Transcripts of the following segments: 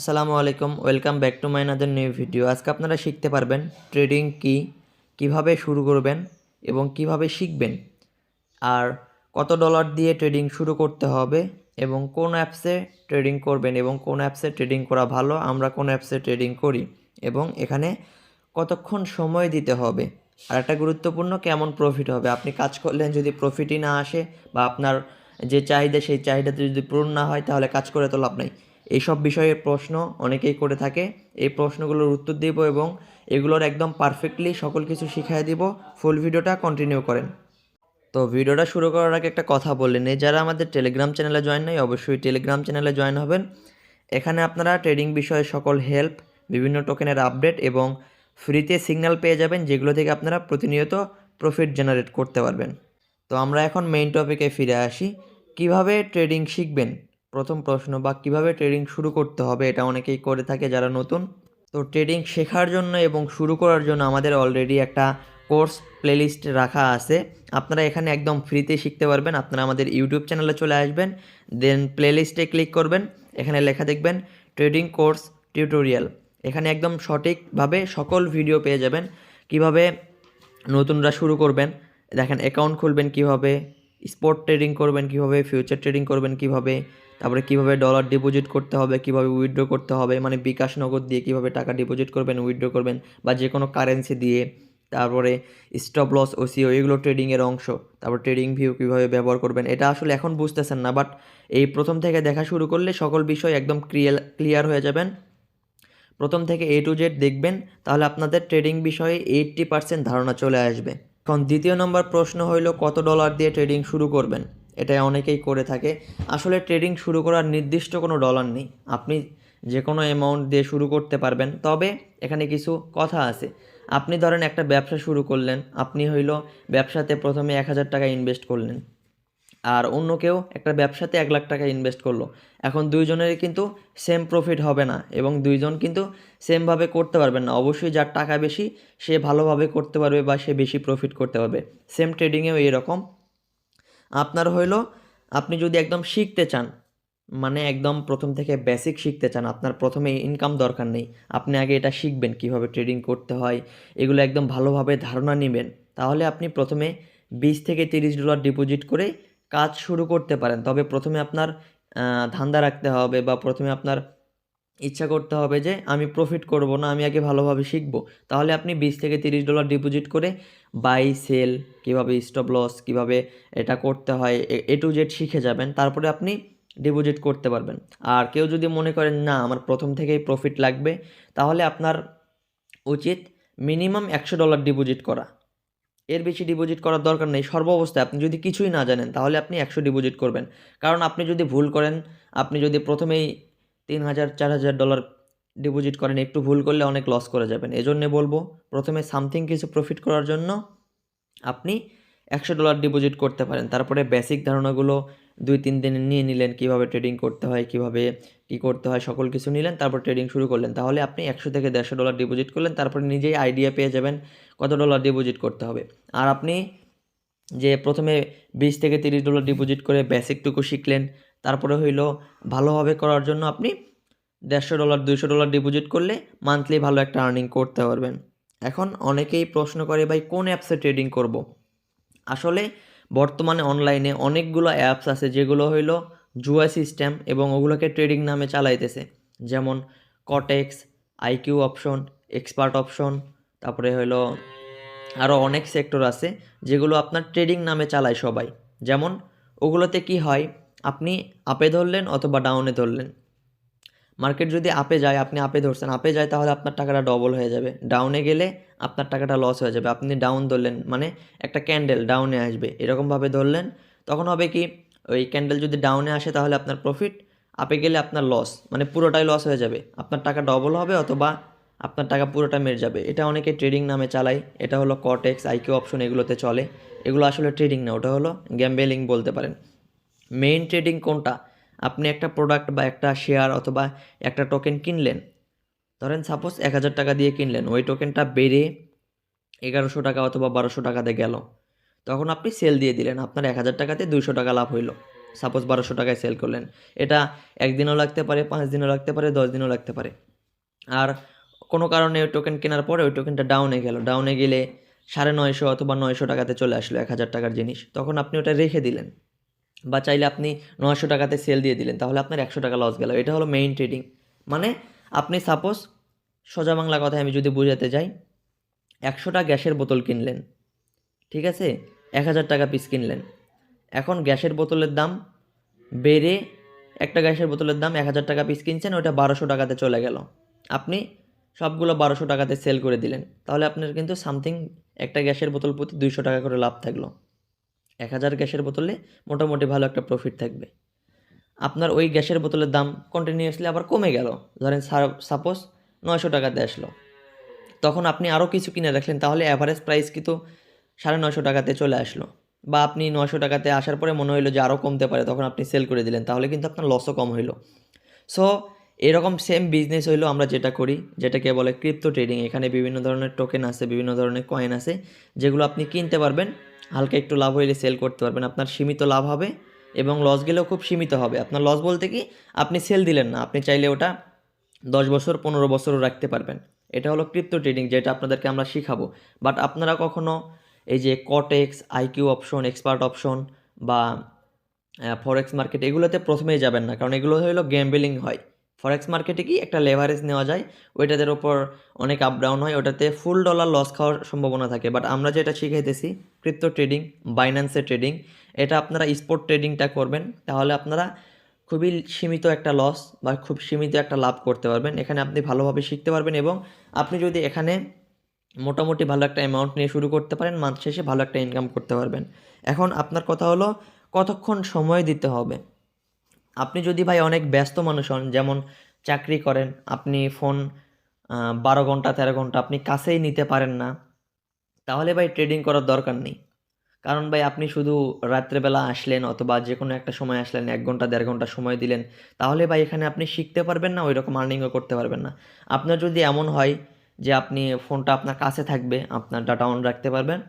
আসসালামু আলাইকুম, welcome back to my another new video আজকে আপনারা শিখতে পারবেন ট্রেডিং কি, কীভাবে শুরু করবেন এবং কীভাবে শিখবেন, আর কত ডলার দিয়ে ট্রেডিং শুরু করতে হবে এবং কোন অ্যাপসে ট্রেডিং করবেন এবং কোন অ্যাপসে ট্রেডিং করা ভালো, আমরা কোন অ্যাপসে ট্রেডিং করি এবং এখানে কতক্ষণ সময় দিতে হবে, আর একটা গুরুত্বপূর্ণ কেমন প্রফিট হবে। আপনি কাজ করলেন যদি প্রফিটই না আসে বা আপনার যে চাহিদা, সেই চাহিদাতে যদি পূরণ না হয় তাহলে কাজ করে তো লাভ নাই। এইসব বিষয়ের প্রশ্ন অনেকেই করে থাকে। এই প্রশ্নগুলোর উত্তর দিব এবং এগুলোর একদম পারফেক্টলি সকল কিছু শিখিয়ে দিব। ফুল ভিডিওটা কন্টিনিউ করেন। তো ভিডিওটা শুরু করার আগে একটা কথা বললেন এই যারা আমাদের টেলিগ্রাম চ্যানেলে জয়েন নয় অবশ্যই টেলিগ্রাম চ্যানেলে জয়েন হবেন। এখানে আপনারা ট্রেডিং বিষয়ে সকল হেল্প বিভিন্ন টোকেনের আপডেট এবং ফ্রিতে সিগন্যাল পেয়ে যাবেন, যেগুলো থেকে আপনারা প্রতিনিয়ত প্রফিট জেনারেট করতে পারবেন। তো আমরা এখন মেইন টপিকে ফিরে আসি। কীভাবে ট্রেডিং শিখবেন? প্রথম প্রশ্ন, বা কীভাবে ট্রেডিং শুরু করতে হবে? এটা অনেকেই করে থাকে যারা নতুন। তো ট্রেডিং শেখার জন্য এবং শুরু করার জন্য আমাদের অলরেডি একটা কোর্স প্লেলিস্ট রাখা আছে। আপনারা এখানে একদম ফ্রিতে শিখতে পারবেন। আপনারা আমাদের ইউটিউব চ্যানেলে চলে আসবেন দেন প্লেলিস্টে ক্লিক করবেন। এখানে লেখা দেখবেন ট্রেডিং কোর্স টিউটোরিয়াল এখানে একদম সঠিকভাবে সকল ভিডিও পেয়ে যাবেন। কীভাবে নতুনরা শুরু করবেন? দেখেন অ্যাকাউন্ট খুলবেন কীভাবে? স্পট ট্রেডিং করবেন কীভাবে ফিউচার ট্রেডিং করবেন কীভাবে, তারপরে কীভাবে ডলার ডিপোজিট করতে হবে, কীভাবে উইথড্র করতে হবে মানে বিকাশ নগদ দিয়ে কীভাবে টাকা ডিপোজিট করবেন উইথড্র করবেন বা যে কোনো কারেন্সি দিয়ে, তারপরে স্টপ লস ওসিও এগুলো ট্রেডিংয়ের অংশ, তারপর ট্রেডিং ভিউ কীভাবে ব্যবহার করবেন, এটা আসলে এখন বুঝতেছেন না বাট এই প্রথম থেকে দেখা শুরু করলে সকল বিষয় একদম ক্লিয়ার ক্লিয়ার হয়ে যাবেন। প্রথম থেকে এ টু জেড দেখবেন, তাহলে আপনাদের ট্রেডিং বিষয়ে এইট্টি পার্সেন্ট ধারণা চলে আসবে। এখন দ্বিতীয় নম্বর প্রশ্ন হইল, কত ডলার দিয়ে ট্রেডিং শুরু করবেন? এটা অনেকেই করে থাকে। আসলে ট্রেডিং শুরু করার নির্দিষ্ট কোনো ডলার নেই। আপনি যে কোনো অ্যামাউন্ট দিয়ে শুরু করতে পারবেন। তবে এখানে কিছু কথা আছে। আপনি ধরেন একটা ব্যবসা শুরু করলেন। আপনি হইল ব্যবসাতে প্রথমে এক হাজার টাকা ইনভেস্ট করলেন। আর অন্য কেউ একটা ব্যবসাতে এক লাখ টাকা ইনভেস্ট করল। এখন দুইজনেরই কিন্তু সেম প্রফিট হবে না এবং দুইজন কিন্তু সেমভাবে করতে পারবেন না। অবশ্যই যার টাকা বেশি, সে ভালোভাবে করতে পারবে বা সে বেশি প্রফিট করতে পারবে। সেম ট্রেডিংয়েও এরকম। আপনার হইল, আপনি যদি একদম শিখতে চান মানে একদম প্রথম থেকে বেসিক শিখতে চান, আপনার প্রথমে ইনকাম দরকার নেই। আপনি আগে এটা শিখবেন, কীভাবে ট্রেডিং করতে হয়, এগুলো একদম ভালোভাবে ধারণা নেবেন। তাহলে আপনি প্রথমে বিশ থেকে তিরিশ ডলার ডিপোজিট করে কাজ শুরু করতে পারেন। তবে প্রথমে আপনার ধান্দা রাখতে হবে বা প্রথমে আপনার ইচ্ছা করতে হবে যে, আমি প্রফিট করব না, আমি আগে ভালোভাবে শিখব। তাহলে আপনি বিশ থেকে তিরিশ ডলার ডিপোজিট করে বাই সেল কীভাবে স্টপ লস কীভাবে এটা করতে হয়, এ টু জেড শিখে যাবেন। তারপরে আপনি ডিপোজিট করতে পারবেন। আর কেউ যদি মনে করেন, না, আমার প্রথম থেকেই প্রফিট লাগবে, তাহলে আপনার উচিত মিনিমাম একশো ডলার ডিপোজিট করা। এর বেশি ডিপোজিট করার দরকার নেই। সর্ব অবস্থায় আপনি যদি কিছুই না জানেন, তাহলে আপনি একশো ডিপোজিট করবেন। কারণ আপনি যদি ভুল করেন, আপনি যদি প্রথমেই তিন হাজার, চার হাজার ডলার ডিপোজিট করেন, একটু ভুল করলে অনেক লস করে যাবেন। এজন্যে বলব, প্রথমে সামথিং কিছু প্রফিট করার জন্য আপনি একশো ডলার ডিপোজিট করতে পারেন। তারপরে বেসিক ধারণাগুলো দুই, তিন দিন নিয়ে নিলেন কীভাবে ট্রেডিং করতে হয়, কীভাবে কি করতে হয়, সকল কিছু নিলেন, তারপর ট্রেডিং শুরু করলেন। তাহলে আপনি একশো থেকে দেড়শো ডলার ডিপোজিট করলেন, তারপরে নিজেই আইডিয়া পেয়ে যাবেন কত ডলার ডিপোজিট করতে হবে। আর আপনি যে প্রথমে বিশ থেকে তিরিশ ডলার ডিপোজিট করে বেসিকটুকু শিখলেন, তারপরে হইল ভালোভাবে করার জন্য আপনি দেড়শো ডলার দুইশো ডলার ডিপোজিট করলে মান্থলি ভালো একটা আর্নিং করতে পারবেন। এখন অনেকেই প্রশ্ন করে, ভাই, কোন অ্যাপসে ট্রেডিং করব। আসলে বর্তমানে অনলাইনে অনেকগুলো অ্যাপস আছে যেগুলো হইল জুয়া সিস্টেম এবং ওগুলোকে ট্রেডিং নামে চালাইতেছে। যেমন Quotex IQ option expert option তারপরে হইল আরও অনেক সেক্টর আছে যেগুলো আপনার ট্রেডিং নামে চালায় সবাই। যেমন ওগুলোতে কি হয়, আপনি আপে ধরলেন অথবা ডাউনে ধরলেন। মার্কেট যদি আপে যায়, আপনি আপে ধরছেন, আপে যায় তাহলে আপনার টাকাটা ডবল হয়ে যাবে। ডাউনে গেলে আপনার টাকাটা লস হয়ে যাবে। আপনি ডাউন ধরলেন মানে একটা ক্যান্ডেল ডাউনে আসবে। এরকমভাবে ধরলেন, তখন হবে কি, ওই ক্যান্ডেল যদি ডাউনে আসে তাহলে আপনার প্রফিট আপে গেলে আপনার লস মানে পুরোটাই লস হয়ে যাবে। আপনার টাকা ডবল হবে অথবা আপনার টাকা পুরোটা মেরে যাবে। এটা অনেকে ট্রেডিং নামে চালায়। এটা হলো কটেক্স আইকিউ অপশন এগুলোতে চলে। এগুলো আসলে ট্রেডিং না, ওটা হলো গ্যাম্বেলিং বলতে পারেন। মেইন ট্রেডিং কোনটা? আপনি একটা প্রোডাক্ট বা একটা শেয়ার অথবা একটা টোকেন কিনলেন, ধরেন সাপোজ এক হাজার টাকা দিয়ে কিনলেন, ওই টোকেনটা বেড়ে এগারোশো টাকা অথবা বারোশো টাকাতে গেল। তখন আপনি সেল দিয়ে দিলেন, আপনার এক হাজার টাকাতে দুইশো টাকা লাভ হইল। সাপোজ বারোশো টাকায় সেল করলেন, এটা একদিনও লাগতে পারে, পাঁচ দিনও লাগতে পারে, দশ দিনও লাগতে পারে। আর কোনো কারণে ওই টোকেন কেনার পরে ওই টোকেনটা ডাউনে গেল ডাউনে গেলে সাড়ে নয়শো অথবা নয়শো টাকাতে চলে আসলো এক হাজার টাকার জিনিস, তখন আপনি ওটা রেখে দিলেন। বা চাইলে আপনি নয়শো টাকাতে সেল দিয়ে দিলেন, তাহলে আপনার একশো টাকা লস গেল। এটা হলো মেইন ট্রেডিং মানে আপনি সাপোজ সোজা বাংলা কথায় আমি যদি বোঝাতে যাই, একশোটা গ্যাসের বোতল কিনলেন, ঠিক আছে? এক হাজার টাকা পিস কিনলেন। এখন গ্যাসের বোতলের দাম বেড়ে একটা গ্যাসের বোতলের দাম এক হাজার টাকা পিস কিনছেন, ওটা বারোশো টাকাতে চলে গেল। আপনি সবগুলো বারোশো টাকাতে সেল করে দিলেন। তাহলে আপনার কিন্তু সামথিং একটা গ্যাসের বোতল প্রতি দুইশো টাকা করে লাভ থাকল। এক হাজার গ্যাসের বোতলে মোটামুটি ভালো একটা প্রফিট থাকবে। আপনার ওই গ্যাসের বোতলের দাম কন্টিনিউয়াসলি আবার কমে গেল। ধরেন সাপোজ নয়শো টাকাতে আসলো। তখন আপনি আরও কিছু কিনে রাখলেন, তাহলে অ্যাভারেজ প্রাইস কিন্তু সাড়ে নয়শো টাকাতে চলে আসলো। বা আপনি নয়শো টাকাতে আসার পরে মনে হলো যে আরও কমতে পারে, তখন আপনি সেল করে দিলেন, তাহলে কিন্তু আপনার লসও কম হইল। সো এরকম সেম বিজনেস হইল আমরা যেটা করি, যেটাকে বলে ক্রিপ্টো ট্রেডিং এখানে বিভিন্ন ধরনের টোকেন আছে, বিভিন্ন ধরনের কয়েন আছে, যেগুলো আপনি কিনতে পারবেন, হালকা একটু লাভ হইলে সেল করতে পারবেন, আপনার সীমিত লাভ হবে এবং লস গেলেও খুব সীমিত হবে। আপনার লস বলতে কি, আপনি সেল দিলেন না, আপনি চাইলে ওটা দশ বছর, পনেরো বছরও রাখতে পারবেন। এটা হলো ক্রিপ্টো ট্রেডিং যেটা আপনাদেরকে আমরা শিখাবো। বাট আপনারা কখনো এই যে Quotex IQ option expert option বা ফরেক্স মার্কেট এগুলোতে প্রথমেই যাবেন না, কারণ এগুলো হলো গ্যাম্বেলিং হয়। ফরেক্স মার্কেটে কি একটা লেভারেজ নেওয়া যায়, ওইটাদের ওপর অনেক আপ ডাউন হয়, ওটাতে ফুল ডলার লস খাওয়ার সম্ভাবনা থাকে। বাট আমরা যেটা শিখাইতেছি ক্রিপ্টো ট্রেডিং বাইন্যান্সের ট্রেডিং এটা আপনারা স্পোর্ট ট্রেডিংটা করবেন, তাহলে আপনারা খুবই সীমিত একটা লস বা খুব সীমিত একটা লাভ করতে পারবেন। এখানে আপনি ভালোভাবে শিখতে পারবেন এবং আপনি যদি এখানে মোটামুটি ভালো একটা অ্যামাউন্ট নিয়ে শুরু করতে পারেন মাস শেষে ভালো একটা ইনকাম করতে পারবেন। এখন আপনার কথা হলো, কতক্ষণ সময় দিতে হবে? আপনি যদি ভাই অনেক ব্যস্ত মানুষ হন, যেমন চাকরি করেন, আপনি ফোন বারো ঘণ্টা, তেরো ঘণ্টা আপনি কাছেই নিতে পারেন না, তাহলে ভাই ট্রেডিং করার দরকার নেই। কারণ ভাই আপনি শুধু রাত্রেবেলা আসলেন অথবা যে কোনো একটা সময় আসলেন, এক ঘণ্টা, দেড় ঘণ্টা সময় দিলেন, তাহলে ভাই এখানে আপনি শিখতে পারবেন না ওই রকম আর্নিংও করতে পারবেন না। আপনার যদি এমন হয় যে আপনি ফোনটা আপনার কাছে থাকবে, আপনার ডাটা অন রাখতে পারবেন,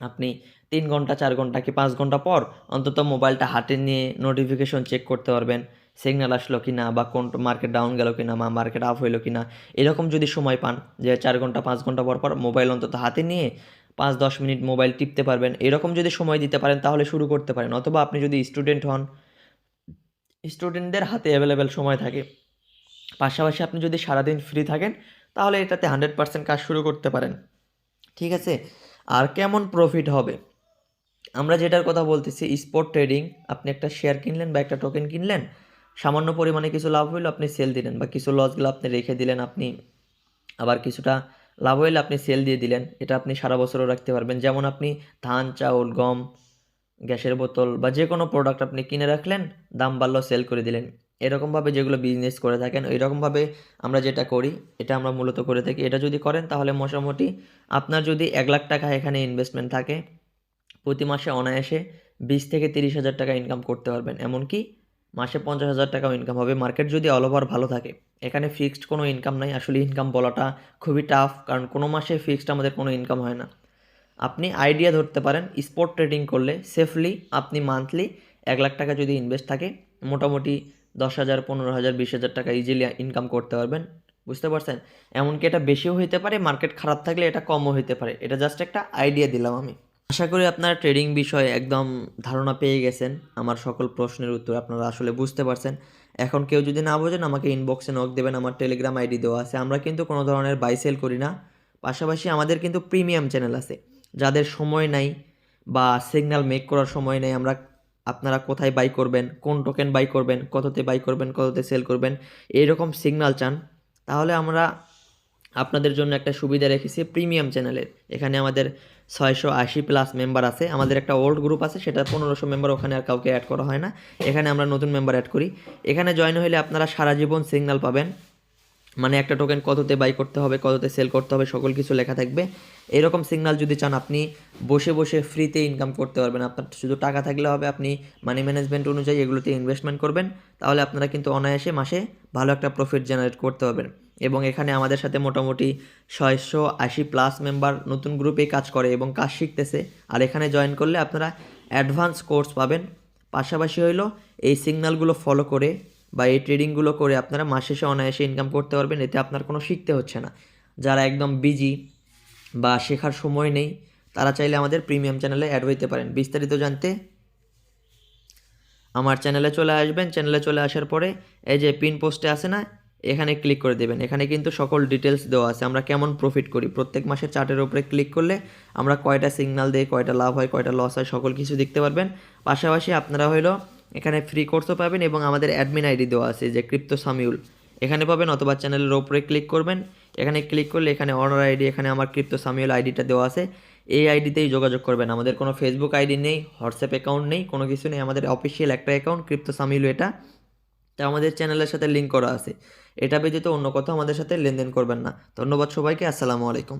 আপনি তিন ঘণ্টা, চার ঘণ্টা কি পাঁচ ঘণ্টা পর অন্তত মোবাইলটা হাতে নিয়ে নোটিফিকেশন চেক করতে পারবেন। সিগন্যাল আসলো কি না বা কোন মার্কেট ডাউন গেল কি না বা মার্কেট আপ হইল কি না এরকম যদি সময় পান যে চার ঘণ্টা, পাঁচ ঘণ্টা পর পর মোবাইল অন্তত হাতে নিয়ে পাঁচ, দশ মিনিট মোবাইল টিপতে পারবেন। এরকম যদি সময় দিতে পারেন তাহলে শুরু করতে পারেন। অথবা আপনি যদি স্টুডেন্ট হন স্টুডেন্টদের হাতে অ্যাভেলেবেল সময় থাকে। পাশাপাশি আপনি যদি সারাদিন ফ্রি থাকেন, তাহলে এটাতে হান্ড্রেড পার্সেন্ট কাজ শুরু করতে পারেন। ঠিক আছে? আর কেমন প্রফিট হবে? আমরা যেটার কথা বলতেছি স্পট ট্রেডিং আপনি একটা শেয়ার কিনলেন বা একটা টোকেন কিনলেন, সামান্য পরিমাণে কিছু লাভ হইল, আপনি সেল দিলেন বা কিছু লস গেলে আপনি রেখে দিলেন, আপনি আবার কিছুটা লাভ হইলে, আপনি সেল দিয়ে দিলেন, এটা আপনি সারা বছরও রাখতে পারবেন। যেমন আপনি ধান, চাউল, গম, গ্যাসের বোতল বা যে কোনো প্রোডাক্ট আপনি কিনে রাখলেন, দাম বাড়লো সেল করে দিলেন। এরকমভাবে যেগুলো বিজনেস করে থাকেন রকমভাবে আমরা যেটা করি, এটা আমরা মূলত করে থাকি। এটা যদি করেন, তাহলে মোটামুটি আপনার যদি এক লাখ টাকা এখানে ইনভেস্টমেন্ট থাকে প্রতি মাসে অনায়াসে বিশ থেকে তিরিশ হাজার টাকা ইনকাম করতে পারবেন। এমনকি মাসে পঞ্চাশ হাজার টাকাও ইনকাম হবে। মার্কেট যদি অল ওভার ভালো থাকে, এখানে ফিক্সড কোনো ইনকাম নাই। আসলে ইনকাম বলাটা খুবই টাফ কারণ কোনো মাসে ফিক্সড আমাদের কোনো ইনকাম হয় না। আপনি আইডিয়া ধরতে পারেন স্পট ট্রেডিং করলে সেফলি আপনি মান্থলি এক লাখ টাকা যদি ইনভেস্ট থাকে, মোটামুটি দশ হাজার, পনেরো হাজার, বিশ হাজার টাকা ইজিলি ইনকাম করতে পারবেন। বুঝতে পারছেন? এমনকি এটা বেশিও হইতে পারে মার্কেট খারাপ থাকলে এটা কমও হইতে পারে। এটা জাস্ট একটা আইডিয়া দিলাম আমি। আশা করি আপনারা ট্রেডিং বিষয়ে একদম ধারণা পেয়ে গেছেন। আমার সকল প্রশ্নের উত্তর আপনারা আসলে বুঝতে পারছেন। এখন কেউ যদি না বোঝেন, আমাকে ইনবক্সে নক দেবেন। আমার টেলিগ্রাম আইডি দেওয়া আছে। আমরা কিন্তু কোনো ধরনের বাই সেল করি না। পাশাপাশি আমাদের কিন্তু প্রিমিয়াম চ্যানেল আছে। যাদের সময় নাই বা সিগন্যাল মেক করার সময় নেই, আমরা আপনারা কোথায় বাই করবেন, কোন টোকেন বাই করবেন, কততে বাই করবেন, কততে সেল করবেন, এইরকম সিগন্যাল চান। তাহলে আমরা আপনাদের জন্য একটা সুবিধা রেখেছি প্রিমিয়াম চ্যানেলের এখানে আমাদের ছয়শো আশি প্লাস মেম্বার আছে। আমাদের একটা ওল্ড গ্রুপ আছে, সেটা পনেরোশো মেম্বার ওখানে আর কাউকে অ্যাড করা হয় না। এখানে আমরা নতুন মেম্বার অ্যাড করি। এখানে জয়েন হলে আপনারা সারা জীবন সিগন্যাল পাবেন। মানে একটা টোকেন কততে বাই করতে হবে, কততে সেল করতে হবে, সকল কিছু লেখা থাকবে। এরকম সিগনাল যদি চান, আপনি বসে বসে ফ্রিতে ইনকাম করতে পারবেন। আপনার শুধু টাকা থাকলে হবে, আপনি মানি ম্যানেজমেন্ট অনুযায়ী এগুলোতে ইনভেস্টমেন্ট করবেন। তাহলে আপনারা কিন্তু অনায়াসে মাসে ভালো একটা প্রফিট জেনারেট করতে পারবেন। এবং এখানে আমাদের সাথে মোটামুটি ছয়শো আশি প্লাস মেম্বার নতুন গ্রুপে কাজ করে এবং কাজ শিখতেছে। আর এখানে জয়েন করলে আপনারা অ্যাডভান্স কোর্স পাবেন। পাশাপাশি হইল এই সিগন্যালগুলো ফলো করে বা এই ট্রেডিংগুলো করে আপনারা মাস শেষে অনায়াসে ইনকাম করতে পারবেন, এতে আপনার কোনো শিখতে হচ্ছে না। যারা একদম বিজি বা শেখার সময় নেই, তারা চাইলে আমাদের প্রিমিয়াম চ্যানেলে অ্যাড হইতে পারেন। বিস্তারিত জানতে আমার চ্যানেলে চলে আসবেন। চ্যানেলে চলে আসার পরে এই যে পিন পোস্টে আছে না এখানে ক্লিক করে দেবেন। এখানে কিন্তু সকল ডিটেলস দেওয়া আছে। আমরা কেমন প্রফিট করি? প্রত্যেক মাসের চার্টের উপরে ক্লিক করলে আমরা কয়টা সিগনাল দিই, কয়টা লাভ হয়, কয়টা লস হয়, সকল কিছু দেখতে পারবেন। পাশাপাশি আপনারা হইল এখানে ফ্রি কোর্সও পাবেন এবং আমাদের অ্যাডমিন আইডি দেওয়া আছে যে ক্রিপ্টো সামিউল। এখানে পাবেন অথবা চ্যানেলের ওপরে ক্লিক করবেন। এখানে ক্লিক করলে এখানে অনার আইডি এখানে আমার ক্রিপ্টো সামিউল আইডিটা দেওয়া আছে। এই আইডিতেই যোগাযোগ করবেন। আমাদের কোনো ফেসবুক আইডি নেই হোয়াটসঅ্যাপ অ্যাকাউন্ট নেই, কোনো কিছু নেই। আমাদের অফিসিয়াল একটা অ্যাকাউন্ট ক্রিপ্টো সামিউল এটা। তা আমাদের চ্যানেলের সাথে লিঙ্ক করা আছে। এটা ব্যতীত অন্য কোথাও আমাদের সাথে লেনদেন করবেন না। ধন্যবাদ সবাইকে, আসসালামু আলাইকুম।